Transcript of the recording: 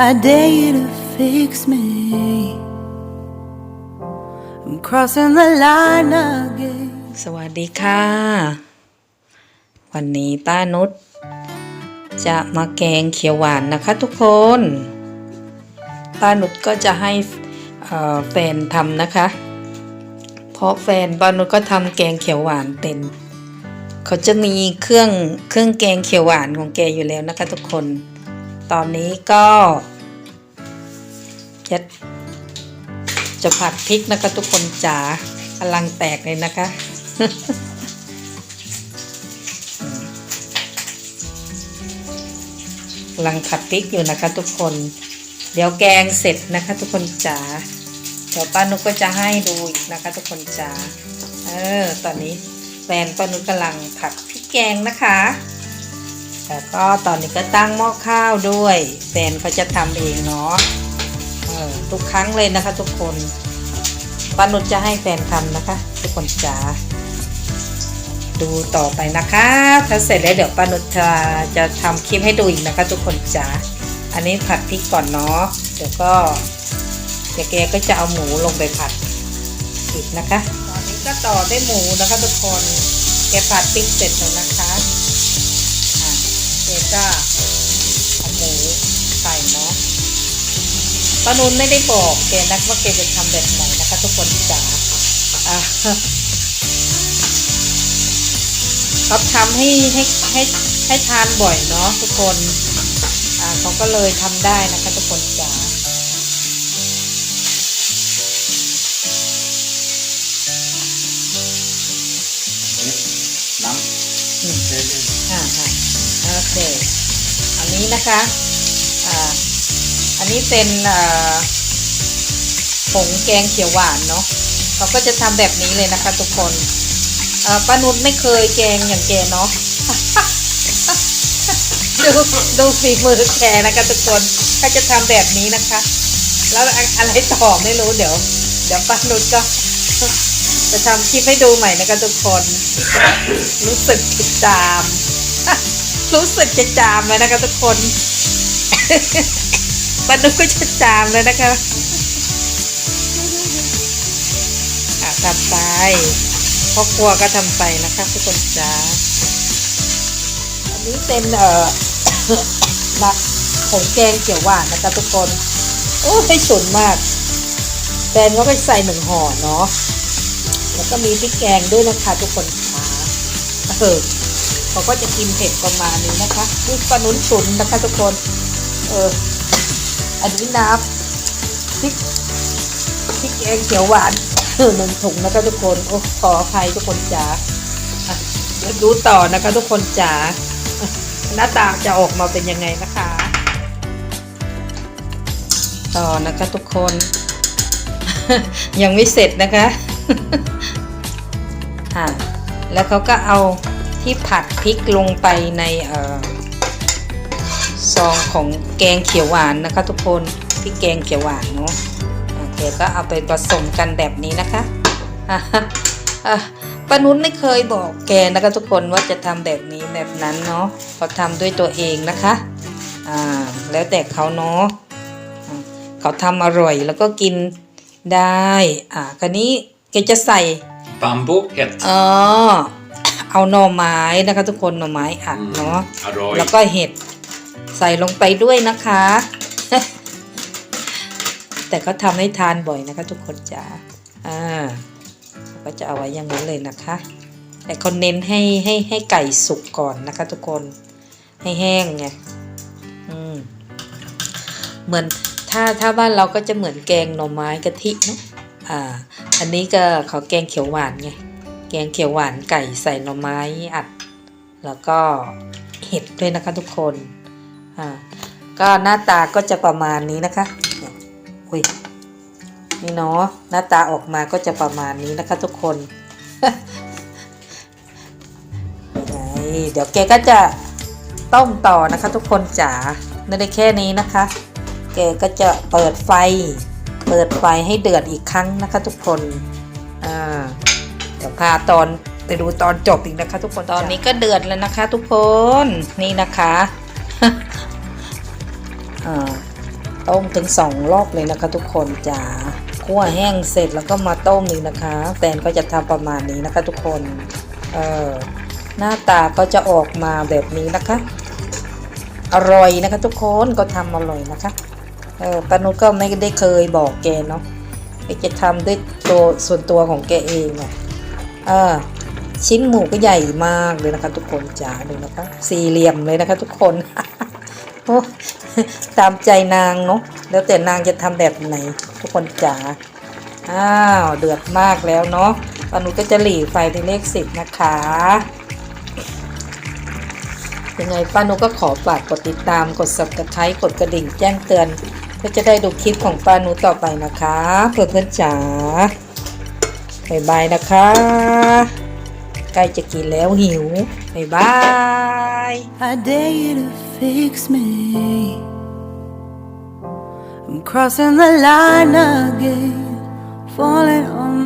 I dare you to fix me. I'm crossing the line again. สวัสดีค่ะ วันนี้ป้านุชจะมาแกงเขียวหวานนะคะทุกคน ป้านุชก็จะให้แฟนทำนะคะ เพราะแฟนป้านุชก็ทำแกงเขียวหวานเป็นเขาจะมีเครื่องเครื่องแกงเขียวหวานของแกอยู่แล้วนะคะทุกคน ตอนนี้ก็จะจะผัดพริกนะคะทุกคนจ๋ากำลังแตกเลยนะคะ กำลังผัดพริกอยู่นะคะทุกคน เดี๋ยวแกงเสร็จนะคะ ทุกคนจ๋า เดี๋ยวป้านุกก็จะให้ดูอีกนะคะ ทุกคนจ๋า เออ ตอนนี้แฟนป้านุกกำลังผัดพริกแกงนะคะ แล้วก็ตอนนี้ก็ตั้งหม้อข้าวด้วยแฟนเขาจะทำเองเนาะทุกครั้งเลยนะคะ ทุกคนป้านุชจะให้แฟนทำนะคะ ทุกคนจ๋าดูต่อไปนะคะ ถ้าเสร็จแล้วเดี๋ยวป้านุชจะจะทำคลิปให้ดูอีกนะคะ ทุกคนจ๋าอันนี้ผัดพริกก่อนเนาะเดี๋ยวก็เดี๋ยวแกก็จะเอาหมูลงไปผัดอีกนะคะ ตอนนี้ก็ต่อด้วยหมูนะคะ ทุกคนแกผัดพริกเสร็จแล้วนะ แกก็เอาหมูใส่เนาะป้านุนไม่ได้บอกแกนักว่าแกจะทำแบบไหนนะคะ ทุกคนจ๋าอะเขาทำให้ให้ให้ให้ทานบ่อยเนาะทุกคน อ่าเขาก็เลยทำได้นะคะ ทุกคนจ๋าน้อืมำเล่นอ่าอ่า โอเค อันนี้นะคะอ่าอันนี้เป็นอ่าผงแกงเขียวหวานเนาะเขาก็จะทำแบบนี้เลยนะคะทุกคนอ่อป้านุชไม่เคยแกงอย่างแกเนาะดูดูฝีมือแกนะคะทุกคนก็จะทำแบบนี้นะคะ แล้วอะไรต่อไม่รู้เดี๋ยว เดี๋ยวป้านุชก็จะทำคลิปให้ดูใหม่นะคะทุกคน รู้สึกจะจาม รู้สึกจะจามเลยนะคะทุกคนปนุก็จะจามเลยนะคะอะทำไปพ่อครัวก็ทำไปนะคะทุกคนจ้าอันนี้เป็นเอ่อมาผงแกงเขียวหวานนะคะทุกคน โอ้ให้ฉุนมากแฟนก็ไปใส่หนึ่งห่อเนาะแล้วก็มีพริกแกงด้วยนะคะทุกคนค่ะเออ เขาก็จะกินเผ็ดประมาณนี้นะคะนี่ปลานุนฉุนนะคะทุกคน เออ อันนี้น้ำพริกพริกแกงเขียวหวานเออหนึ่งถุงนะคะทุกคนโอ้ขออภัยทุกคนจ๋าเดี๋ยวดูต่อนะคะทุกคนจ๋าหน้าตาจะออกมาเป็นยังไงนะคะ ต่อนะคะทุกคน ยังไม่เสร็จนะคะอะแล้วเขาก็เอา ที่ผัดพริกลงไปในเอ่อซองของแกงเขียวหวานนะคะ ทุกคนพริกแกงเขียวหวานเนาะโอเคก็เอาไปผสมกันแบบนี้นะคะอะอะป้านุ้นไม่เคยบอกแกนะคะทุกคนว่าจะทำแบบนี้แบบนั้นเนาะเขาทำด้วยตัวเองนะคะอ่าแล้วแต่เขาเนาะอะเขาทำอร่อยแล้วก็กินได้อ่าคราวนี้แกจะใส่ Bambo hett. อ๋อ เอาหน่อไม้นะคะ ทุกคนหน่อไม้อัดเนาะ Arroy. แล้วก็เห็ดใส่ลงไปด้วยนะคะ แต่ก็ทำให้ทานบ่อยนะคะ ทุกคนจ้าอ่าก็จะเอาไว้อย่างนั้นเลยนะคะ แต่เขาเน้นให้ให้ให้ไก่สุกก่อนนะคะ ทุกคนให้แห้งไงอืมเหมือนถ้าถ้าบ้านเราก็จะเหมือนแกงหน่อไม้กะทิเนาะอ่า อันนี้ก็เขาแกงเขียวหวานไง แกงเขียวหวานไก่ใส่หน่อไม้อัด แล้วก็เห็ดด้วยนะคะทุกคน อ่า ก็หน้าตาก็จะประมาณนี้นะคะเนี่ยอุ้ยนี่เนาะหน้าตาออกมาก็จะประมาณนี้นะคะทุกคนเดี๋ยวแกก็จะต้มต่อนะคะทุกคนจ๋าไม่ได้แค่นี้นะคะ แกก็จะเปิดไฟ เปิดไฟให้เดือดอีกครั้งนะคะทุกคน พาตอนไปดูตอนจบอีกนะคะ ทุกคนตอนนี้ก็เดือดแล้วนะคะ ทุกคนนี่นะคะอ่าถึงสองรอบเลยนะคะ ทุกคนจ๋าคั่วแห้งเสร็จแล้วก็มาต้มอีกนะคะแตนก็จะทำประมาณนี้นะคะ ทุกคนเออหน้าตาก็จะออกมาแบบนี้นะคะ อร่อยนะคะ ทุกคนก็ทำอร่อยนะคะเออปานุก็ไม่ได้เคยบอกแกเนาะแกจะทำด้วยตัวส่วนตัวของแกเองอะ ออชิ้นหมูก็ใหญ่มากเลยนะคะ ทุกคนจ๋าดูนะคะ สี่เหลี่ยมเลยนะคะ ทุกคนโอ้ตามใจนางเนาะแล้วแต่นางจะทำแบบไหน ทุกคนจ๋าอ้าวเดือดมากแล้วเนาะปานุก็จะหลีไฟที่เลขสิบนะคะยังไงป้านุก็ขอฝากกดติดตามกด subscribe กดกระดิ่งแจ้งเตือน เพื่อจะได้ดูคลิปของป้านุต่อไปนะคะ เพื่อนเพื่อนๆจ๋า บายบายนะคะใกล้จะกินแล้วหิวบายบาย I dare you to fix me. I'm crossing the line again, falling on